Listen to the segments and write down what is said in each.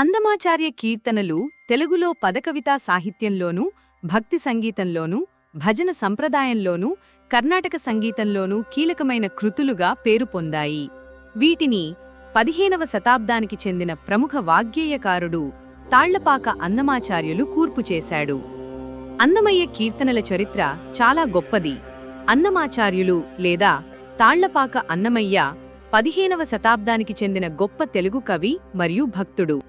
అందమాచార్య కీర్తనలు తెలుగులో పదకవితా సాహిత్యంలోనూ భక్తి సంగీతంలోనూ భజన సంప్రదాయంలోనూ కర్ణాటక సంగీతంలోనూ కీలకమైన కృతులుగా పేరు పొందాయి. వీటిని పదిహేనవ శతాబ్దానికి చెందిన ప్రముఖ వాగ్గేయకారుడు తాళ్ళపాక అన్నమాచార్యులు కూర్పు చేశాడు. అన్నమయ్య కీర్తనల చరిత్ర చాలా గొప్పది. అన్నమాచార్యులు లేదా తాళ్ళపాక అన్నమయ్య పదిహేనవ శతాబ్దానికి చెందిన గొప్ప తెలుగు కవి మరియు భక్తుడు.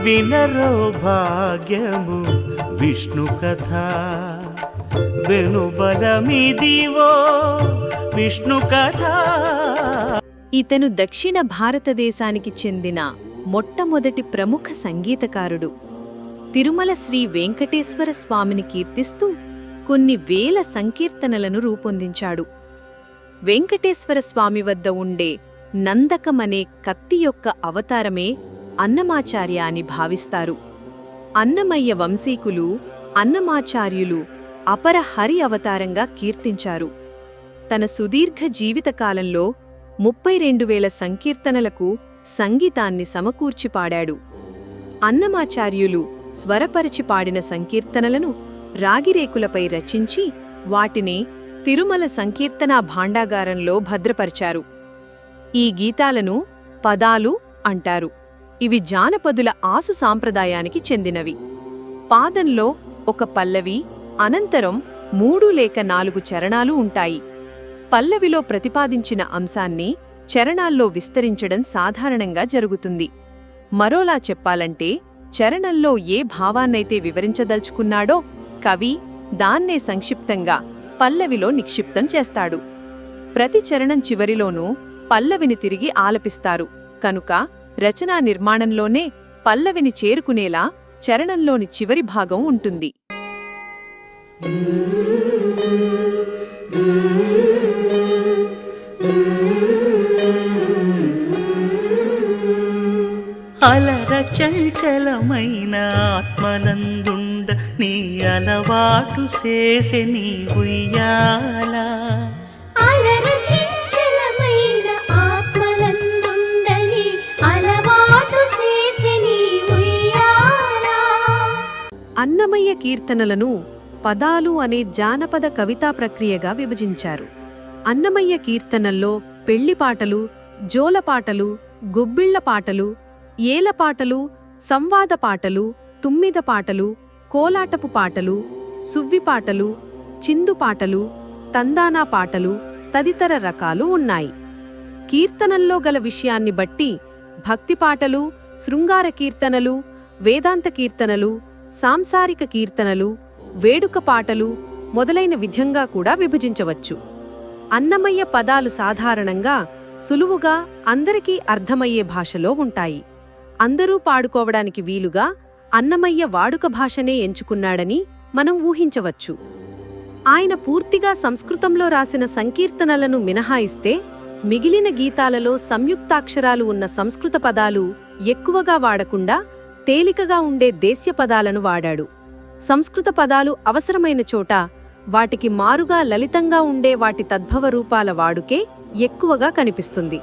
వినరో భాగ్యము విష్ణు కథ. వెనుబలమిదివో విష్ణు కథ. ఇతను దక్షిణ భారతదేశానికి చెందిన మొట్టమొదటి ప్రముఖ సంగీతకారుడు. తిరుమల శ్రీ వెంకటేశ్వర స్వామిని కీర్తిస్తూ కొన్ని వేల సంకీర్తనలను రూపొందించాడు. వెంకటేశ్వర స్వామి వద్ద ఉండే నందకమనే కత్తి యొక్క అవతారమే అన్నమాచార్య అని భావిస్తారు. అన్నమయ్య వంశీకులు అన్నమాచార్యులు అపర హరి అవతారంగా కీర్తించారు. తన సుదీర్ఘ జీవితకాలంలో ముప్పై రెండు వేల సంకీర్తనలకు సంగీతాన్ని సమకూర్చి పాడాడు అన్నమాచార్యులు స్వరపరిచి పాడిన సంకీర్తనలను రాగిరేకులపై రచించి వాటిని తిరుమల సంకీర్తనా భాండాగారంలో భద్రపరిచారు. ఈ గీతాలను పదాలు అంటారు. ఇవి జానపదుల ఆసు సాంప్రదాయానికి చెందినవి. పాదంలో ఒక పల్లవి అనంతరం మూడు లేక నాలుగు చరణాలు ఉంటాయి. పల్లవిలో ప్రతిపాదించిన అంశాన్ని చరణాల్లో విస్తరించడం సాధారణంగా జరుగుతుంది. మరోలా చెప్పాలంటే చరణంలో ఏ భావాన్నైతే వివరించదలుచుకున్నాడో కవి దాన్నే సంక్షిప్తంగా పల్లవిలో నిక్షిప్తం చేస్తాడు. ప్రతి చరణం చివరిలోనూ పల్లవిని తిరిగి ఆలపిస్తారు. కనుక రచనా నిర్మాణంలోనే పల్లవిని చేరుకునేలా చరణంలోని చివరి భాగం ఉంటుంది. అలర చంచలమైన ఆత్మనందు నీ అలవాటు చేసే నీ ఉయ్యాల. అన్నమయ్య కీర్తనలను పదాలు అనే జానపద కవితా ప్రక్రియగా విభజించారు. అన్నమయ్య కీర్తనల్లో పెళ్ళిపాటలు జోలపాటలు గుబ్బిళ్ళ పాటలు ఏలపాటలు సంవాద పాటలు తుమ్మిద పాటలు కోలాటపు పాటలు సువ్విపాటలు చిందుపాటలు తందానా పాటలు తదితర రకాలు ఉన్నాయి. కీర్తనల్లో గల విషయాన్ని బట్టి భక్తి పాటలు శృంగార కీర్తనలు వేదాంత కీర్తనలు సాంసారిక కీర్తనలు వేడుక పాటలు మొదలైన విధంగా కూడా విభజించవచ్చు. అన్నమయ్య పదాలు సాధారణంగా సులువుగా అందరికీ అర్థమయ్యే భాషలో ఉంటాయి. అందరూ పాడుకోవడానికి వీలుగా అన్నమయ్య వాడుక భాషనే ఎంచుకున్నాడని మనం ఊహించవచ్చు. ఆయన పూర్తిగా సంస్కృతంలో రాసిన సంకీర్తనలను మినహాయిస్తే మిగిలిన గీతాలలో సంయుక్తాక్షరాలు ఉన్న సంస్కృత పదాలు ఎక్కువగా వాడకుండా తేలికగా ఉండే దేశ్య పదాలను వాడాడు. సంస్కృత పదాలు అవసరమైన చోట వాటికి మారుగా లలితంగా ఉండే వాటి తద్భవ రూపాల వాడుకే ఎక్కువగా కనిపిస్తుంది.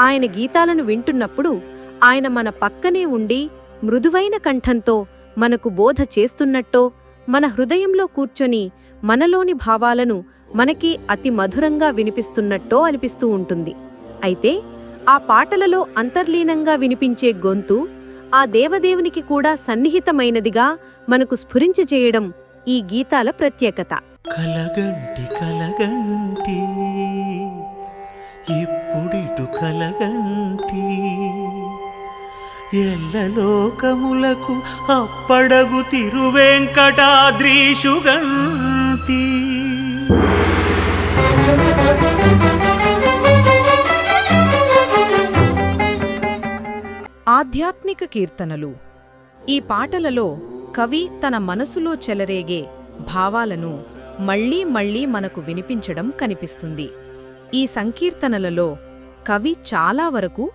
ఆయన గీతాలను వింటున్నప్పుడు ఆయన మన పక్కనే ఉండి మృదువైన కంఠంతో మనకు బోధ చేస్తున్నట్టో మన హృదయంలో కూర్చొని మనలోని భావాలను మనకి అతి మధురంగా వినిపిస్తున్నట్టో అనిపిస్తూ ఉంటుంది. అయితే ఆ పాటలలో అంతర్లీనంగా వినిపించే గొంతు ఆ దేవదేవునికి కూడా సన్నిహితమైనదిగా మనకు స్ఫురించజేయడం ఈ గీతాల ప్రత్యేకత. కలగంటి కలగంటి ఇప్పుడిటు కలగంటి ఎల్లలోకములకు అప్పడగు తిరువెంకటాద్రీషుగంటి ఆధ్యాత్మిక కీర్తనలు. ఈ పాటలలో కవి తన మనసులో చెలరేగే భావాలను మళ్ళీ మళ్ళీ మనకు వినిపించడం కనిపిస్తుంది. ఈ సంకీర్తనలలో కవి చాలా వరకు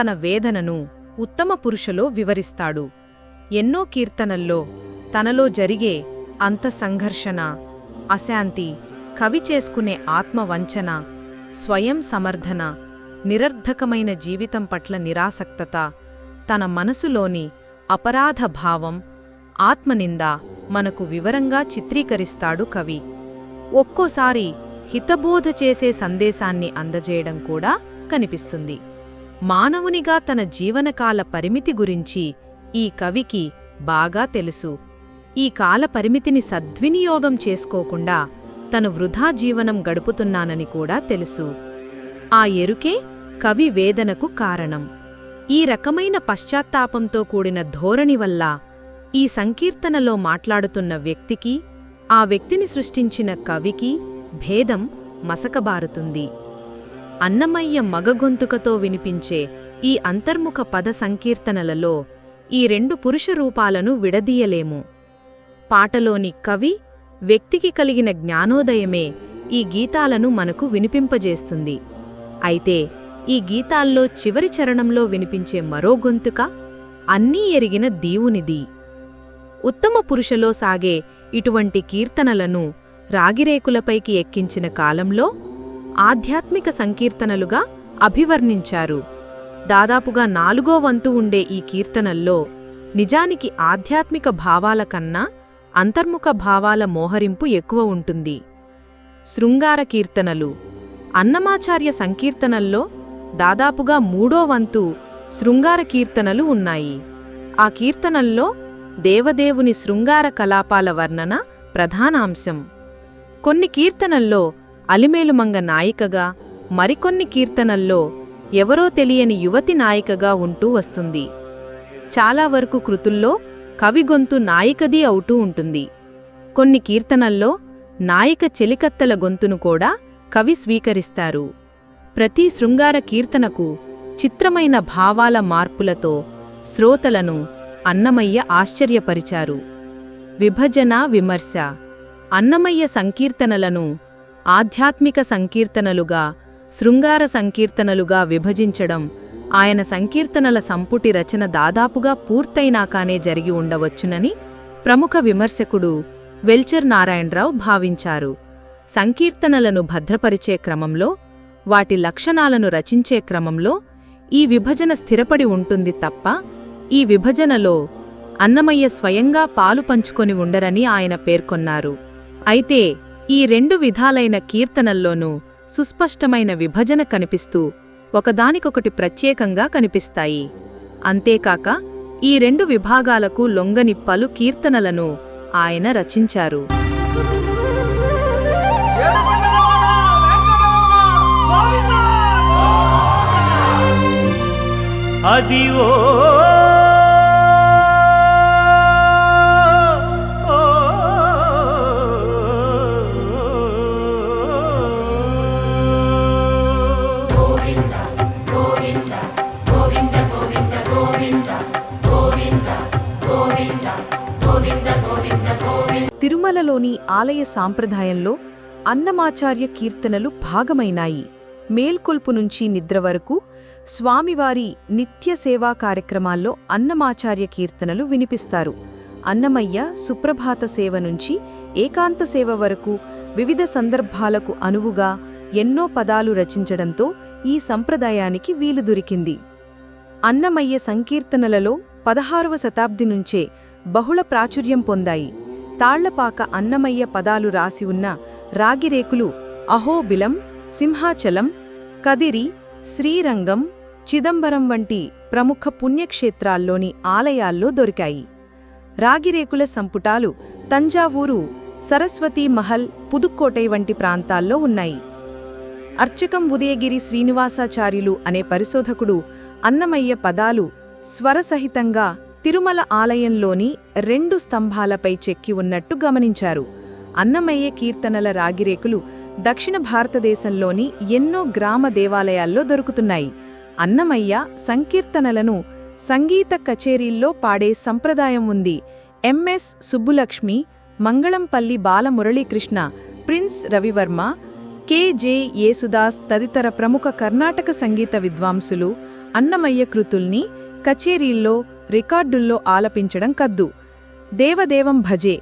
తన వేదనను ఉత్తమ పురుషలో వివరిస్తాడు. ఎన్నో కీర్తనల్లో తనలో జరిగే అంత సంఘర్షణ అశాంతి కవి చేసుకునే ఆత్మవంచన స్వయం సమర్థన నిరర్ధకమైన జీవితం పట్ల నిరాసక్తత తన మనసులోని అపరాధ భావం ఆత్మనింద మనకు వివరంగా చిత్రీకరిస్తాడు కవి. ఒక్కోసారి హితబోధ చేసే సందేశాన్ని అందజేయడం కూడా కనిపిస్తుంది. మానవునిగా తన జీవనకాల పరిమితి గురించి ఈ కవికి బాగా తెలుసు. ఈ కాల పరిమితిని సద్వినియోగం చేసుకోకుండా తను వృధా జీవనం గడుపుతున్నానని కూడా తెలుసు. ఆ ఎరుకే కవి వేదనకు కారణం. ఈ రకమైన పశ్చాత్తాపంతో కూడిన ధోరణి వల్ల ఈ సంకీర్తనలో మాట్లాడుతున్న వ్యక్తికి ఆ వ్యక్తిని సృష్టించిన కవికి భేదం మసకబారుతుంది. అన్నమయ్య మగగొంతుకతో వినిపించే ఈ అంతర్ముఖ పద సంకీర్తనలలో ఈ రెండు పురుష రూపాలను విడదీయలేము. పాటలోని కవి వ్యక్తికి కలిగిన జ్ఞానోదయమే ఈ గీతాలను మనకు వినిపింపజేస్తుంది. అయితే ఈ గీతాల్లో చివరి చరణంలో వినిపించే మరో గొంతుక అన్నీ ఎరిగిన దీవునిది. ఉత్తమ పురుషలో సాగే ఇటువంటి కీర్తనలను రాగిరేకులపైకి ఎక్కించిన కాలంలో ఆధ్యాత్మిక సంకీర్తనలుగా అభివర్ణించారు. దాదాపుగా నాలుగో వంతు ఉండే ఈ కీర్తనల్లో నిజానికి ఆధ్యాత్మిక భావాల కన్నా అంతర్ముఖ భావాల మోహరింపు ఎక్కువ ఉంటుంది. శృంగార కీర్తనలు అన్నమాచార్య సంకీర్తనల్లో దాదాపుగా మూడో వంతు శృంగార కీర్తనలు ఉన్నాయి. ఆ కీర్తనల్లో దేవదేవుని శృంగార కలాపాల వర్ణన ప్రధానాంశం. కొన్ని కీర్తనల్లో అలిమేలుమంగ నాయికగా మరికొన్ని కీర్తనల్లో ఎవరో తెలియని యువతి నాయికగా ఉంటూ వస్తుంది. చాలా వరకు కృతుల్లో కవి గొంతు నాయికది అవుతూ ఉంటుంది. కొన్ని కీర్తనల్లో నాయిక చెలికత్తల గొంతును కూడా కవి స్వీకరిస్తారు. ప్రతి శృంగార కీర్తనకు చిత్రమైన భావాల మార్పులతో శ్రోతలను అన్నమయ్య ఆశ్చర్యపరిచారు. విభజన విమర్శ అన్నమయ్య సంకీర్తనలను ఆధ్యాత్మిక సంకీర్తనలుగా శృంగార సంకీర్తనలుగా విభజించడం ఆయన సంకీర్తనల సంపుటి రచన దాదాపుగా పూర్తయినాకానే జరిగి ఉండవచ్చునని ప్రముఖ విమర్శకుడు వెల్చర్ నారాయణరావు భావించారు. సంకీర్తనలను భద్రపరిచే క్రమంలో వాటి లక్షణాలను రచించే క్రమంలో ఈ విభజన స్థిరపడి ఉంటుంది తప్ప ఈ విభజనలో అన్నమయ్య స్వయంగా పాలు పంచుకొని ఉండరని ఆయన పేర్కొన్నారు. అయితే ఈ రెండు విధాలైన కీర్తనల్లోనూ సుస్పష్టమైన విభజన కనిపిస్తూ ఒకదానికొకటి ప్రత్యేకంగా కనిపిస్తాయి. అంతేకాక ఈ రెండు విభాగాలకు లొంగని పలు కీర్తనలను ఆయన రచించారు. అది తిరుమలలోని ఆలయ సాంప్రదాయంలో అన్నమాచార్య కీర్తనలు భాగమైనాయి. మేల్కొల్పు నుంచి నిద్ర వరకు స్వామివారి నిత్య సేవా కార్యక్రమాల్లో అన్నమాచార్య కీర్తనలు వినిపిస్తారు. అన్నమయ్య సుప్రభాత సేవ నుంచి ఏకాంత సేవ వరకు వివిధ సందర్భాలకు అనువుగా ఎన్నో పదాలు రచించడంతో ఈ సంప్రదాయానికి వీలు దొరికింది. అన్నమయ్య సంకీర్తనలలో పదహారవ శతాబ్ది నుంచే బహుళ ప్రాచుర్యం పొందాయి. తాళ్ళపాక అన్నమయ్య పదాలు రాసి ఉన్న రాగిరేకులు అహోబిలం సింహాచలం కదిరి శ్రీరంగం చిదంబరం వంటి ప్రముఖ పుణ్యక్షేత్రాల్లోని ఆలయాల్లో దొరికాయి. రాగిరేకుల సంపుటాలు తంజావూరు సరస్వతీ మహల్ పుదుక్కోటై వంటి ప్రాంతాల్లో ఉన్నాయి. అర్చకం ఉదయగిరి శ్రీనివాసాచార్యులు అనే పరిశోధకుడు అన్నమయ్య పదాలు స్వరసహితంగా తిరుమల ఆలయంలోని రెండు స్తంభాలపై చెక్కి ఉన్నట్టు గమనించారు. అన్నమయ్య కీర్తనల రాగిరేకులు దక్షిణ భారతదేశంలోని ఎన్నో గ్రామ దేవాలయాల్లో దొరుకుతున్నాయి. అన్నమయ్య సంకీర్తనలను సంగీత కచేరీల్లో పాడే సంప్రదాయం ఉంది. M S Subbulakshmi Mangalampalli Balamuralikrishna prince Ravi Varma K J Yesudas తదితర ప్రముఖ కర్ణాటక సంగీత విద్వాంసులు అన్నమయ్య కృతుల్ని కచేరీల్లో రికార్డుల్లో ఆలపించడం కద్దు. దేవదేవం భజే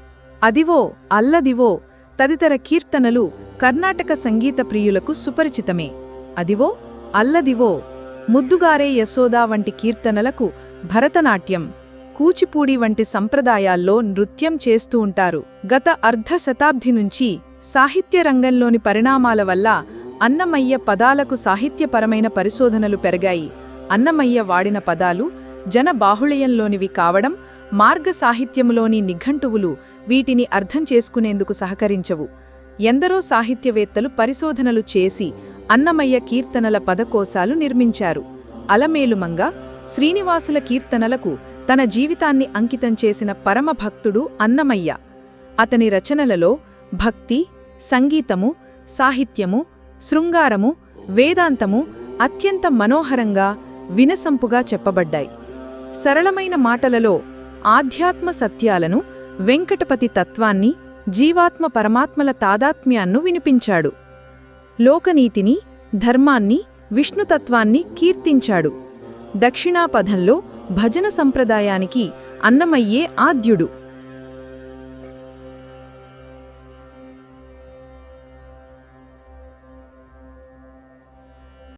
అదివో అల్లదివో తదితర కీర్తనలు కర్ణాటక సంగీత ప్రియులకు సుపరిచితమే. అదివో అల్లదివో ముద్దుగారే యశోదా వంటి కీర్తనలకు భరతనాట్యం కూచిపూడి వంటి సంప్రదాయాల్లో నృత్యం చేస్తూ ఉంటారు. గత అర్ధ శతాబ్ది నుంచి సాహిత్య రంగంలోని పరిణామాల వల్ల అన్నమయ్య పదాలకు సాహిత్యపరమైన పరిశోధనలు పెరిగాయి. అన్నమయ్య వాడిన పదాలు జన బాహుళ్యంలోనివి కావడం మార్గ సాహిత్యములోని నిఘంటువులు వీటిని అర్థం చేసుకునేందుకు సహకరించవు. ఎందరో సాహిత్యవేత్తలు పరిశోధనలు చేసి అన్నమయ్య కీర్తనల పదకోశాలు నిర్మించారు. అలమేలుమంగ శ్రీనివాసుల కీర్తనలకు తన జీవితాన్ని అంకితం చేసిన పరమభక్తుడు అన్నమయ్య. అతని రచనలలో భక్తి సంగీతము సాహిత్యము శృంగారము వేదాంతము అత్యంత మనోహరంగా వినసంపుగా చెప్పబడ్డాయి. సరళమైన మాటలలో ఆధ్యాత్మ సత్యాలను వెంకటపతి తత్వాన్ని జీవాత్మ పరమాత్మల తాదాత్మ్యాన్ను వినిపించాడు. లోకనీతిని ధర్మాన్ని విష్ణుతత్వాన్ని కీర్తించాడు. దక్షిణాపథంలో భజన సంప్రదాయానికి అన్నమయ్యే ఆద్యుడు.